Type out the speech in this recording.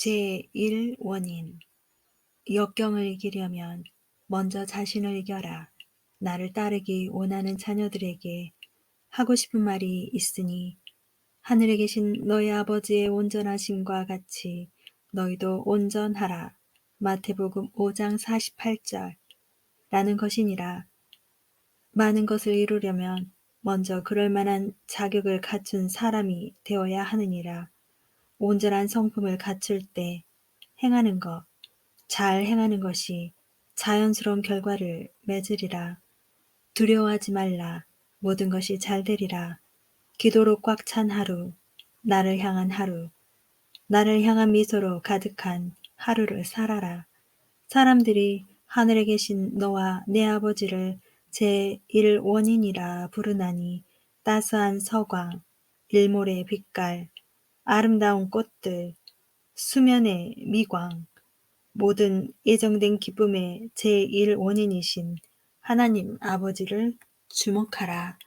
제1원인 역경을 이기려면 먼저 자신을 이겨라. 나를 따르기 원하는 자녀들에게 하고 싶은 말이 있으니 하늘에 계신 너희 아버지의 온전하심과 같이 너희도 온전하라. 마태복음 5장 48절 라는 것이니라. 많은 것을 이루려면 먼저 그럴 만한 자격을 갖춘 사람이 되어야 하느니라. 온전한 성품을 갖출 때 행하는 것, 잘 행하는 것이 자연스러운 결과를 맺으리라. 두려워하지 말라. 모든 것이 잘 되리라. 기도로 꽉 찬 하루, 나를 향한 하루, 나를 향한 미소로 가득한 하루를 살아라. 사람들이 하늘에 계신 너와 내 아버지를 제1원인이라 부르나니 따스한 서광, 일몰의 빛깔, 아름다운 꽃들, 수면의 미광, 모든 예정된 기쁨의 제1원인이신 하나님 아버지를 주목하라.